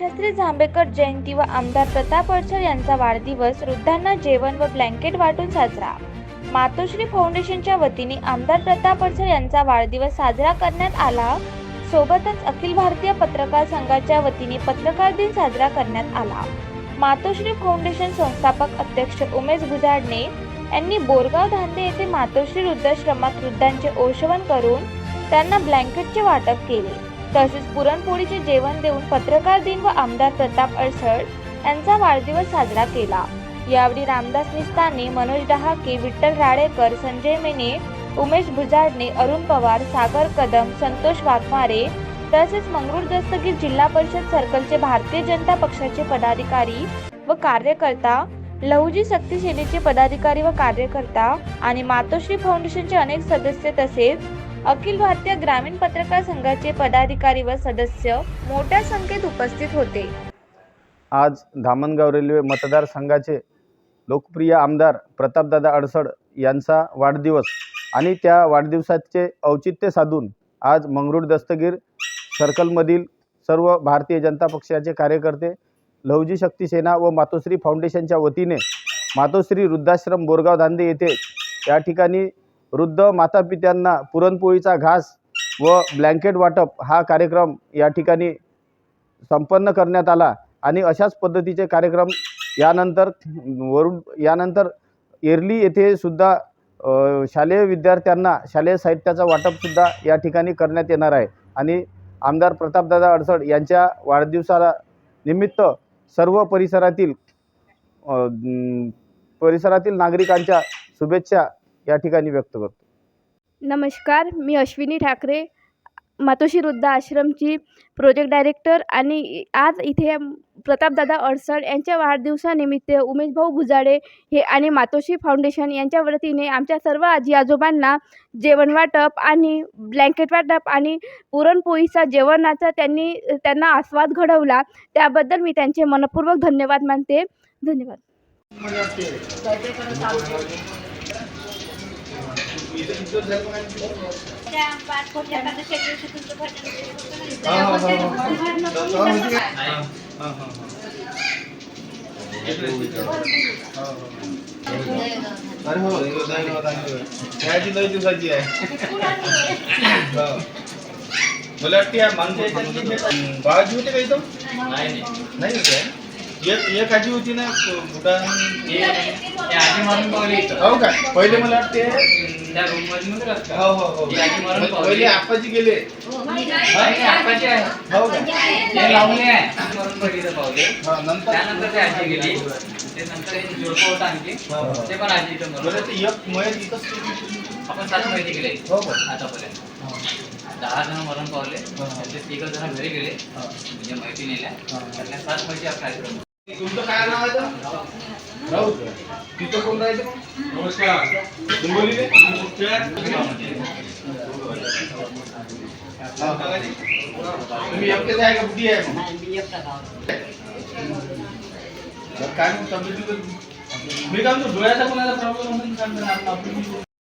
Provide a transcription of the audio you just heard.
बाळशास्त्री जांभेकर जयंती व आमदार प्रताप अडसर यांचा वाढदिवस वृद्धांना जेवण व ब्लँकेट वाटून साजरा. मातोश्री फाउंडेशनच्या वतीने आमदार प्रताप अडसर यांचा वाढदिवस साजरा करण्यात आला. सोबतच अखिल भारतीय पत्रकार संघाच्या वतीने पत्रकार दिन साजरा करण्यात आला. मातोश्री फाउंडेशन संस्थापक अध्यक्ष उमेश गुजाडणे यांनी बोरगाव धांदे येथे मातोश्री वृद्धाश्रमात वृद्धांचे औषवण करून त्यांना ब्लँकेटचे वाटप केले. तसेच पुरणपोळीचे जेवण देऊन पत्रकार दिन व आमदार प्रताप अडसळ यांचा वाढदिवस साजरा केला. यावेळी रामदास निस्ताने मनोज डहाके विठ्ठल राळेकर संजय मेने उमेश भुजाडणे अरुण पवार सागर कदम संतोष वाघमारे तसेच मंगरूळ दस्तगीर जिल्हा परिषद सर्कलचे भारतीय जनता पक्षाचे पदाधिकारी व कार्यकर्ता लहुजी सक्ती सेनेचे पदाधिकारी व कार्यकर्ता आणि मातोश्री फाउंडेशनचे अनेक सदस्य तसेच अखिल भारतीय ग्रामीण पत्रकार संघाचे पदाधिकारी व सदस्य मोठ्या संख्येत उपस्थित होते. आज धामणगाव रेल्वे मतदारसंघाचे लोकप्रिय आमदार प्रतापदादा अडसड यांचा वाढदिवस आणि त्या वाढदिवसाचे औचित्य साधून आज मंगरूळ दस्तगीर सर्कलमधील सर्व भारतीय जनता पक्षाचे कार्यकर्ते लवजी शक्ती सेना व मातोश्री फाउंडेशनच्या वतीने मातोश्री वृद्धाश्रम बोरगाव धांदे येथे या ठिकाणी वृद्ध मातापित्यांना पुरणपोळीचा घास व ब्लँकेट वाटप हा कार्यक्रम या ठिकाणी संपन्न करण्यात आला आणि अशाच पद्धतीचे कार्यक्रम यानंतर वरून यानंतर एरली येथे सुद्धा शालेय विद्यार्थ्यांना शालेय साहित्याचा वाटपसुद्धा या ठिकाणी करण्यात येणार आहे. आणि आमदार प्रतापदादा अडसड यांच्या वाढदिवसाला निमित्त सर्व परिसरातील परिसरातील नागरिकांच्या शुभेच्छा या ठिकाणी व्यक्त करतो. नमस्कार मी अश्विनी ठाकरे मातोश्री वृद्ध आश्रमची प्रोजेक्ट डायरेक्टर आणि आज इथे प्रतापदादा अडसड यांच्या वाढदिवसानिमित्त उमेशभाऊ भुजाडे हे आणि मातोश्री फाउंडेशन यांच्या वतीने आमच्या सर्व आजी आजोबांना जेवण वाटप आणि ब्लँकेट वाटप आणि पुरणपोळीचा जेवणाचा त्यांनी त्यांना आस्वाद घडवला. त्याबद्दल मी त्यांचे मनपूर्वक धन्यवाद मानते. धन्यवाद. अरे हो धन्यवाद धन्यवाद ह्याची लई दिवसाची आहे हो. मला वाटते या माणसं बाळाची होते का इथं नाही होते एक एक आजी होती ना इथं. हो का? पहिले मला वाटते? हो हो हो. पहिले आपाची गेले. हो का? हा नंतर? हो, हो. बरं ते एक मयत इथंच आपण सात माहिती गेले. हो का? आतापर्यंत. हो. दहा जण मरण पावले. त्याचे तिघ जण घरी गेले. हा. म्हणजे माहिती नेल्या. हा. त्यातल्या सात माहिती कार्यक्रम तुमचं काय नाव आहे तिथं कोण राहायचं? नमस्कार. हिंगोलीले? तुम्ही एकटेच आहे का? बुद्धी आहे मग बरं, काय मग तब्येतीचं मी काय म्हणतो डोळ्याचा कोणाला प्रॉब्लेम असेल आपण-